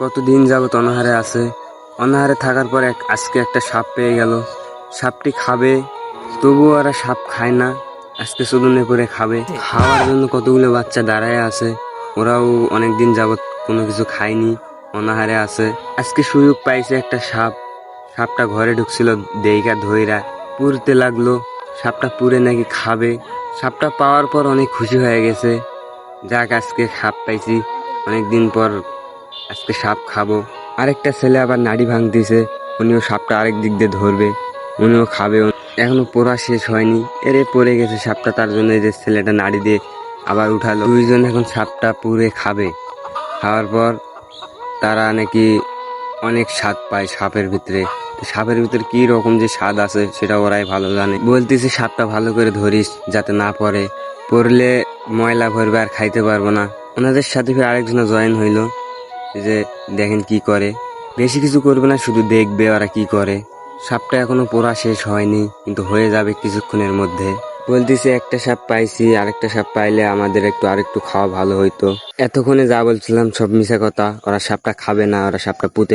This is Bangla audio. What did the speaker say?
কতদিন যাবত অনাহারে আছে? অনাহারে থাকার পর এক আজকে একটা সাপ পেয়ে গেল। সাপটি খাবে, তবুও ওরা সাপ খায় না। আজকে সুদনে করে খাবে। খাওয়ার জন্য কতগুলো বাচ্চা দাঁড়ায় আছে। ওরাও অনেক দিন যাবত কোনো কিছু খায়নি, অনাহারে আছে। আজকে সুযোগ পাইছে একটা সাপ। সাপটা ঘরে ঢুকছিল দেইকা ধইরা। পুরতে লাগল। সাপটা পুরে নাকি খাবে। সাপটা পাওয়ার পর অনেক খুশি হয়ে গেছে। যাক, আজকে সাপ পাইছি। অনেকদিন পর আজকে সাপ খাব। আরেকটা ছেলে আবার নাড়ি ভাঙতিছে উনিও সাপটা আরেক দিক দিয়ে ধরবে, উনিও খাবে। এখনও পোড়া শেষ হয়নি, এরে পড়ে গেছে সাপটা, তার জন্য যে ছেলেটা নাড়ি দিয়ে আবার উঠালো। দুইজন এখন সাপটা পুরে খাবে। খাওয়ার পর তারা নাকি অনেক স্বাদ পায় সাপের ভিতরে। সাপের ভিতরে কি রকম যে স্বাদ আছে, সেটা ওরাই ভালো জানে। বলতেছে, সাপটা ভালো করে ধরিস, যাতে না পড়ে। পড়লে ময়লা ভরবে আর খাইতে পারব না। ওনাদের সাথে ফের আরেকজনা জয়েন হইল। যে দেখেন কি করে। বেশি কিছু করবে না, শুধু দেখবে ওরা কি করে। সাপটা এখনও পোড়া শেষ হয়নি, কিন্তু হয়ে যাবে কিছুক্ষণের মধ্যে। বলতেছে, একটা সাপ পাইছি, আরেকটা সাপ পাইলে আমাদের একটু, আরেকটু খাওয়া ভালো হইতো। এতক্ষণে যা বলছিলাম, সব মিশা কথা। ওরা সাপটা খাবে না, ওরা সাপটা পুঁতে